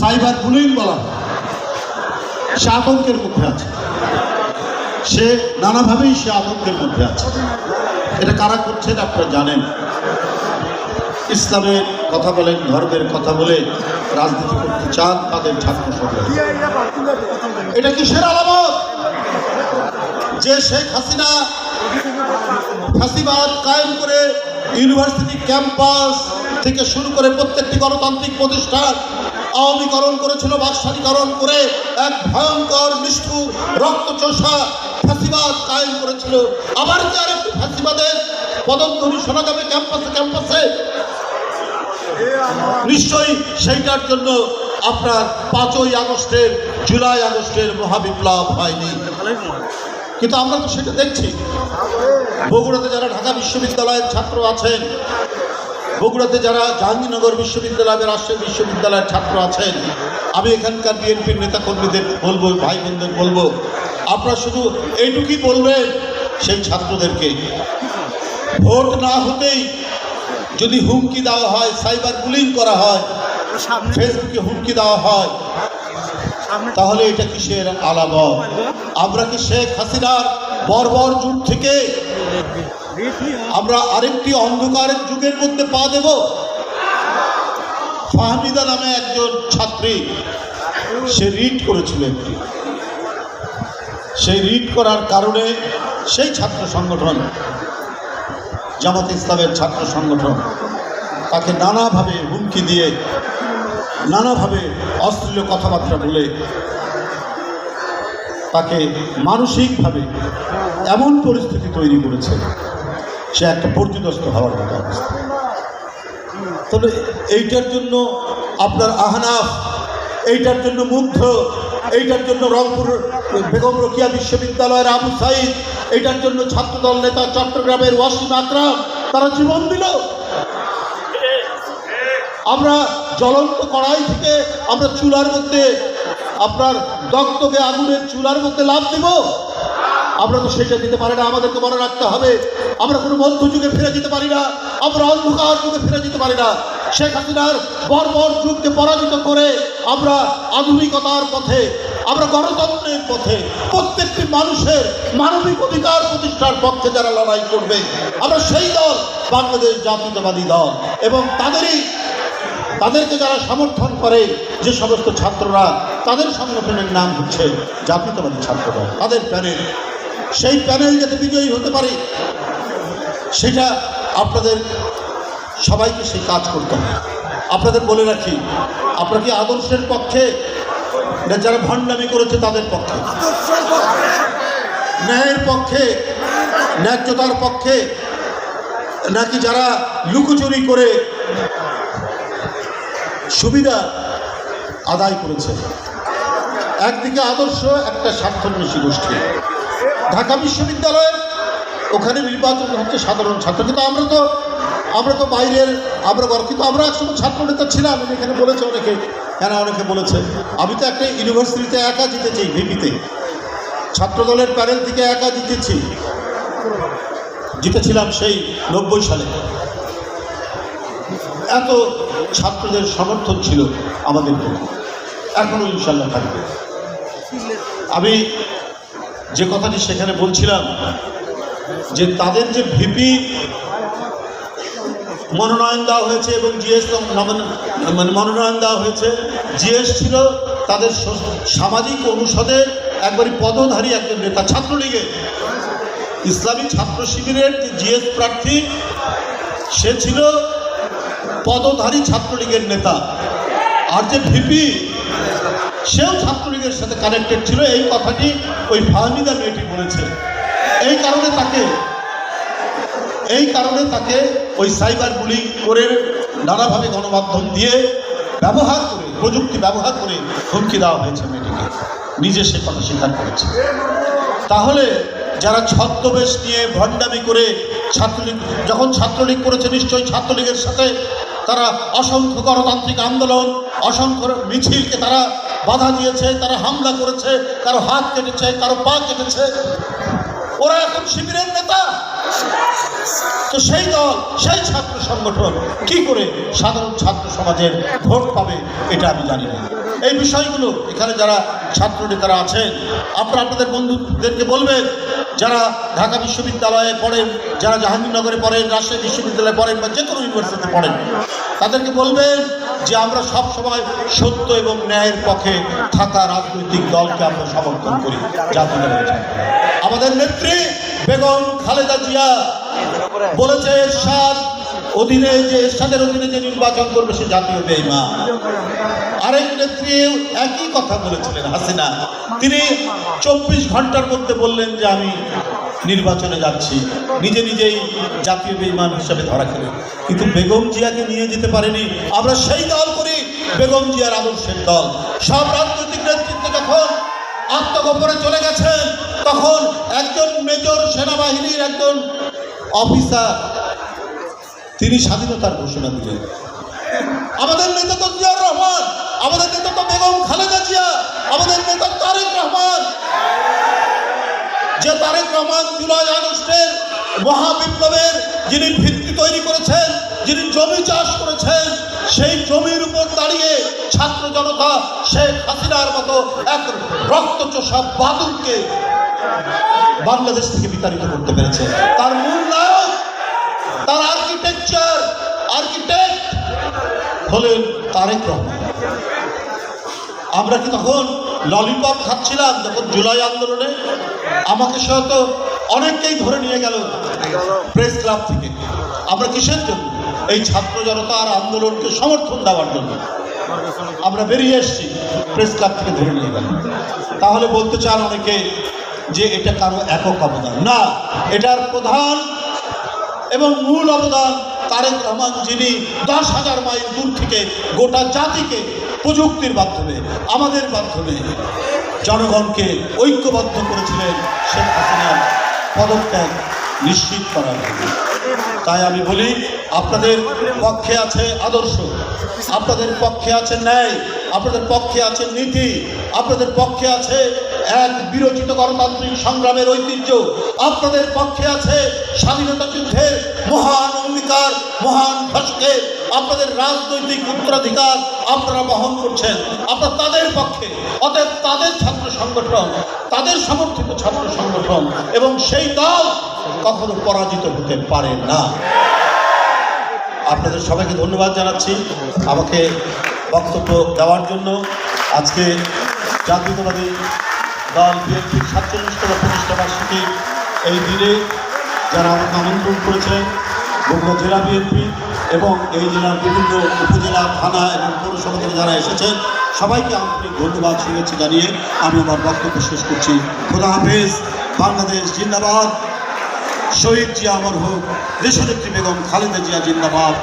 Cyber bullying বলা সে আতঙ্কের মধ্যে আছে। সে নানাভাবেই সে আতঙ্কের মধ্যে আছে। এটা কারা করছেন আপনারা জানেন। ইসলামের কথা বলেন, ধর্মের কথা বলে রাজনীতি করতে চান, তাদের ছাত্র সংগ্রাম এটা কিসের আলামত? যে শেখ হাসিনা ফাঁসিবাদ কায়েম করে ইউনিভার্সিটি ক্যাম্পাস থেকে শুরু করে প্রত্যেকটি গণতান্ত্রিক প্রতিষ্ঠান আওয়ামীকরণ করেছিল, বাকশালীকরণ করে এক ভয়ঙ্কর, নিষ্ঠুর রক্তচোষা ফাঁসিবাদ কায়েম করেছিল। আবার কি আরেকটি ফাঁসিবাদের পদধ্বনি শোনা যাবে ক্যাম্পাসে ক্যাম্পাসে। নিশ্চয়ই সেইটার জন্য আপনার পাঁচই আগস্টের, জুলাই আগস্টের মহাবিপ্লব হয়নি। কিন্তু আমরা তো সেটা দেখছি। বগুড়াতে যারা ঢাকা বিশ্ববিদ্যালয়ের ছাত্র আছেন বগুড়াতে যারা জাহাঙ্গীরনগর বিশ্ববিদ্যালয় রাজশাহী বিশ্ববিদ্যালয়ের ছাত্র আছেন আমি এখানকার বিএনপির নেতাকর্মীদের বলব ভাই বোনদের বলব আপনারা শুধু এইটুকুই বলবেন সেই ছাত্রদেরকে। ভোট না হতেই যদি হুমকি দেওয়া হয় সাইবার বুলিং করা হয় ফেসবুকে হুমকি দেওয়া হয় তাহলে এটা কিসের আলামত? আমরা কি শেখ হাসিনার বর্বর যুগ থেকে আমরা আরেকটি অন্ধকারের যুগের মধ্যে পা দেব। ফাহমিদা নামে একজন ছাত্রী, সে রিড করেছিল একটি। সেই রিড করার কারণে সেই ছাত্র সংগঠন, জামাত ইসলামের ছাত্র সংগঠন, তাকে নানাভাবে হুমকি দিয়ে, নানাভাবে অশ্লীল কথাবার্তা বলে তাকে মানসিকভাবে এমন পরিস্থিতি তৈরি করেছে। সে একটা পর্যদস্ত হওয়ার মতো অবস্থা। তবে এইটার জন্য আপনার আহনাফ, এইটার জন্য মুগ্ধ, এইটার জন্য রংপুর বেগম রোকিয়া বিশ্ববিদ্যালয়ের আবু সাইদ, এইটার জন্য ছাত্রদল নেতা চট্টগ্রামের ওয়াসিম আকরাম, তারা জীবন দিল। আমরা জ্বলন্ত কড়াই থেকে আমরা চুলার মধ্যে আপনার দগদগে আগুনের চুলার মধ্যে লাভ দিব। আমরা তো সেটা দিতে পারি না, আমাদেরকে মনে রাখতে হবে। আমরা কোনো মধ্যযুগে ফিরে যেতে পারি না, আমরা অন্ধকার যুগে ফিরে যেতে পারি না। শেখ হাসিনার বর্বর যুগকে পরাজিত করে আমরা আধুনিকতার পথে, আমরা গণতন্ত্রের পথে, প্রত্যেকটি মানুষের মানবিক অধিকার প্রতিষ্ঠার পক্ষে যারা লড়াই করবে, আমরা সেই দল, বাংলাদেশ জাতীয়তাবাদী দল। এবং তাদেরই, তাদেরকে যারা সমর্থন করে যে সমস্ত ছাত্ররা, তাদের সংগঠনের নাম হচ্ছে জাতীয়তাবাদী ছাত্রদল, তাদের প্যানেল সেই প্যানেল যাতে বিজয়ী হতে পারে, সেটা আপনাদের সবাইকে সেই কাজ করতে হবে। আপনাদের বলে রাখি, আপনারা কি আদর্শের পক্ষে না যারা ভণ্ডামি করেছে তাদের পক্ষে? ন্যায়ের পক্ষে, ন্যায্যতার পক্ষে, নাকি যারা লুকোচুরি করে সুবিধা আদায় করেছে? একদিকে আদর্শ, একটা স্বার্থন্বেষী গোষ্ঠী। ঢাকা বিশ্ববিদ্যালয়ের ওখানে নির্বাচন হচ্ছে সাধারণ ছাত্র। কিন্তু আমরা তো আমরা তো বাইরের, আমরা গর্ব কিন্তু আমরা একসময় ছাত্র নেতা ছিলাম, আমি এখানে বলেছে অনেকে কেন অনেকে বলেছে। আমি তো একটা ইউনিভার্সিটিতে একা জিতেছি, ভিপিতে। ছাত্রদলের প্যানেল থেকে একা জিতেছি। জিতেছিলাম সেই নব্বই সালে। এত ছাত্রদের সমর্থন ছিল আমাদের এখনও ইনশাল্লাহ থাকবে। আমি যে কথাটি সেখানে বলছিলাম, যে তাদের যে ভিপি মনোনয়ন দেওয়া হয়েছে এবং জিএস মানে মনোনয়ন দেওয়া হয়েছে, জিএস ছিল তাদের সামাজিক অনুষদের একবারই পদধারী একজন নেতা, ছাত্রলীগের। ইসলামী ছাত্র শিবিরের যে জিএস প্রার্থী, সে ছিল পদধারী ছাত্রলীগের নেতা। আর যে ভিপি সেও ছাত্রলীগের সাথে কানেক্টেড ছিল। এই কথাটি ওই ফাহমিদা মেয়েটি বলেছে। এই কারণে তাকে, এই কারণে তাকে ওই সাইবার বুলিং করে নানাভাবে গণমাধ্যম দিয়ে ব্যবহার করে, প্রযুক্তি ব্যবহার করে হুমকি দেওয়া হয়েছে মেয়েটিকে। নিজে সে কথা স্বীকার করেছে। তাহলে যারা ছদ্মবেশ নিয়ে ভণ্ডামি করে ছাত্রলীগ, যখন ছাত্রলীগ করেছে, নিশ্চয়ই ছাত্রলীগের সাথে তারা অসংখ্য গণতান্ত্রিক আন্দোলন, অসংখ্য মিছিলকে তারা বাধা দিয়েছে, তারা হামলা করেছে, কারও হাত কেটেছে, কারও পা কেটেছে। ওরা এখন শিবিরের নেতা। তো সেই দল, সেই ছাত্র সংগঠন কি করে সাধারণ ছাত্র সমাজের ভোট পাবে, এটা আমি জানি না। এই বিষয়গুলো এখানে যারা ছাত্র নেতারা আছেন, আপনারা আপনাদের বন্ধুদেরকে বলবেন, যারা ঢাকা বিশ্ববিদ্যালয়ে পড়েন, যারা জাহাঙ্গীরনগরে পড়েন, রাজশাহী বিশ্ববিদ্যালয়ে পড়েন বা যে কোনো ইউনিভার্সিটিতে পড়েন তাদেরকে বলবেন যে আমরা সব সময় সত্য এবং ন্যায়ের পক্ষে থাকা রাজনৈতিক দলকে আমরা সমর্থন করি। আমাদের নেত্রী বেগম খালেদা জিয়া বলেছে এরশাদ অধীনে যে, এরশাদের অধীনে যে নির্বাচন করবে সে জাতীয় বেইমা আরেক নেত্রী একই কথা বলেছিলেন, হাসিনা। তিনি চব্বিশ ঘণ্টার মধ্যে বললেন যে, আমি নির্বাচনে যাচ্ছি। নিজে নিজেই জাতীয় বেইমান হিসাবে ধরা খেলেন। কিন্তু বেগম জিয়াকে নিয়ে যেতে পারেনি। আমরা সেই দল করি, বেগম জিয়ার আদর্শের দল। সব রাজনৈতিক নেতৃত্ব যখন আত্মগোপনে চলে গেছেন, তখন একজন মেজর সেনাবাহিনীর একজন অফিসার তিনি স্বাধীনতার ঘোষণা দিলেন। আমাদের নেতা তো জিয়াউর রহমান, আমাদের নেতা তো বেগম খালেদা জিয়া, আমাদের নেতা তারেক রহমান। যে তারেক রহমান জুলাই আগস্টের মহাবিপ্লবের যিনি ভিত্তি তৈরি করেছেন, যিনি জমি চাষ করেছেন, সেই জমির উপর দাঁড়িয়ে ছাত্র জনতা শেখ হাসিনার মতো এক রক্তচোষা বাদুরকে বাংলাদেশ থেকে বিতাড়িত করতে পেরেছে। তার মূল নায়ক হলেন তারেক রহমান। আমরা কি তখন ললিপপ খাচ্ছিলাম যখন জুলাই আন্দোলনে? আমাকে সহ তো অনেককেই ধরে নিয়ে গেল প্রেস ক্লাব থেকে। আমরা কিসের জন্য? এই ছাত্র জনতার আন্দোলনকে সমর্থন দেওয়ার জন্য। আমরা বেরিয়ে এসেছি, প্রেস ক্লাব থেকে ধরে নিয়ে গেল। তাহলে বলতে চান অনেকে যে এটা কারও একক অবদান। না, এটার প্রধান এবং মূল অবদান তারেক রহমান যিনি দশ হাজার মাইল দূর থেকে গোটা জাতিকে প্রযুক্তির মাধ্যমে, আমাদের মাধ্যমে জনগণকে ঐক্যবদ্ধ করেছিলেন শেখ হাসিনার পদত্যাগ নিশ্চিত করার তাই আমি বলি, আপনাদের পক্ষে আছে আদর্শ, আপনাদের পক্ষে আছে ন্যায়, আপনাদের পক্ষে আছে নীতি, আপনাদের পক্ষে আছে এক বিরোচিত গণতান্ত্রিক সংগ্রামের ঐতিহ্য আপনাদের পক্ষে আছে স্বাধীনতা যুদ্ধের মহান অঙ্গীকার, মহান ভাষকে আপনাদের রাজনৈতিক উত্তরাধিকার আপনারা বহন করছেন। আপনারা তাদের পক্ষে। অতএব তাদের ছাত্র সংগঠন, তাদের সমর্থিত ছাত্র সংগঠন এবং সেই দল কখনো পরাজিত হতে পারে না। আপনাদের সবাইকে ধন্যবাদ জানাচ্ছি আমাকে বক্তব্য দেওয়ার জন্য। আজকে জাতীয়তাবাদী দল বিএনপির সাতচল্লিশতম প্রতিষ্ঠা বার্ষিকী এই দিনে যারা আমাকে আমন্ত্রণ করেছিলেন বগুড়া জেলা বিএনপি এবং এই জেলার বিভিন্ন উপজেলা, থানা এবং পৌরসভা থেকে যারা এসেছেন, সবাইকে আন্তরিক ধন্যবাদ শুভেচ্ছা জানিয়ে আমি আমার বক্তব্য শেষ করছি। খোদা হাফেজ, বাংলাদেশ জিন্দাবাদ। শহীদ জিয়া অমর হোক, দেশনেত্রী বেগম খালেদা জিয়া জিন্দাবাদ।